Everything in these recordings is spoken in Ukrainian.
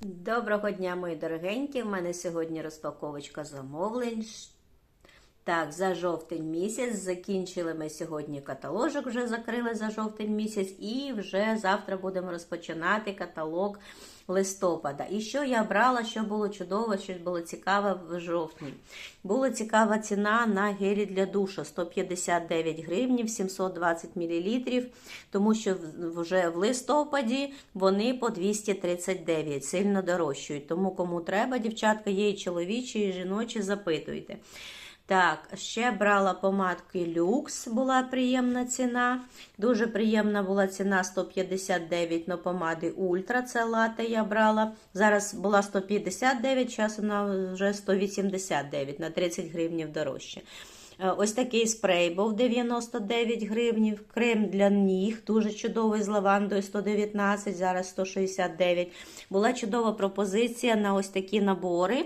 Доброго дня, мої дорогенькі. У мене сьогодні розпаковочка замовлень. Так, за жовтень місяць. Закінчили ми сьогодні каталожок, вже закрили за жовтень місяць, і вже завтра будемо розпочинати каталог листопада. І що я брала, що було чудово, що було цікаве в жовтні. Була цікава ціна на гелі для душу 159 гривнів, 720 мл, тому що вже в листопаді вони по 239, сильно дорожчують. Тому кому треба, дівчатка, є і чоловічі, і жіночі, запитуйте. Так, ще брала помадки люкс, була приємна ціна. Дуже приємна була ціна 159 на помади Ультра. Це лате я брала. Зараз була 159, зараз вона вже 189 на 30 гривнів дорожче. Ось такий спрей був 99 гривнів. Крем для ніг, дуже чудовий з лавандою 119, зараз 169. Була чудова пропозиція на ось такі набори.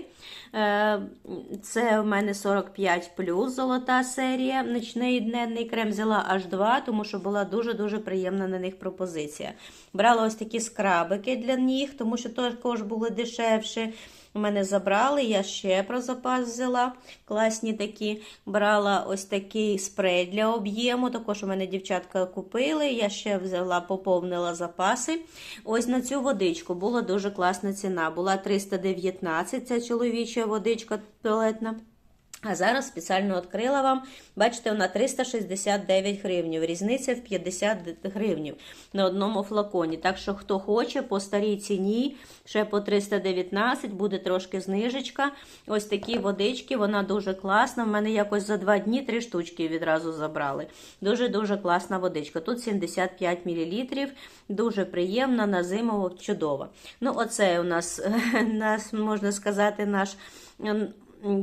Це у мене 45 золота серія. Нічний і денний крем взяла аж два, тому що була дуже-дуже приємна на них пропозиція. Брала ось такі скрабики для ніг, тому що також були дешевші. У мене забрали, я ще про запас взяла. Класні такі. Брала ось такий спрей для об'єму. Також у мене дівчатка купили. Я ще взяла, поповнила запаси. Ось на цю водичку була дуже класна ціна. Була 319, ця чоловіча водичка туалетна. А зараз спеціально відкрила вам, бачите, вона 369 гривнів, різниця в 50 гривнів на одному флаконі. Так що, хто хоче, по старій ціні, ще по 319, буде трошки знижечка. Ось такі водички, вона дуже класна. В мене якось за два дні три штучки відразу забрали. Дуже-дуже класна водичка. Тут 75 мл, дуже приємна, на зиму чудова. Ну, оце у нас можна сказати, наш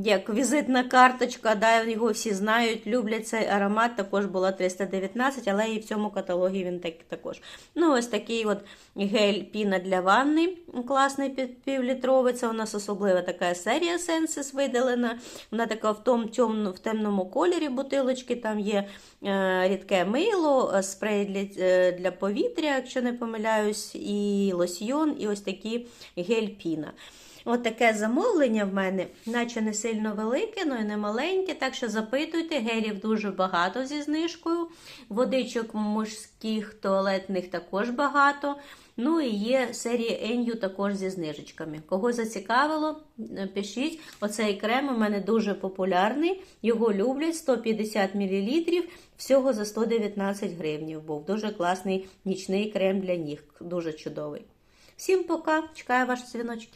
як візитна карточка, да, його всі знають, люблять цей аромат. Також була 319, але і в цьому каталогі він так, також. Ну, ось такий от гель піна для ванни, класний півлітровий. Це у нас особлива така серія Senses видалена. Вона така в том, темно, в темному кольорі бутилочки. Там є е, рідке мило, спрей для, е, для повітря, якщо не помиляюсь, і лосьйон, і ось такий гель піна. От замовлення в мене, наче не сильно велике, але й не маленьке. Так що запитуйте, гелів дуже багато зі знижкою. Водичок мужських туалетних також багато. Ну і є серія Еню також зі знижечками. Кого зацікавило, пишіть. Оцей крем у мене дуже популярний. Його люблять 150 мл, всього за 119 гривнів. Був дуже класний нічний крем для ніг. Дуже чудовий. Всім пока! Чекаю ваші дзвіночки.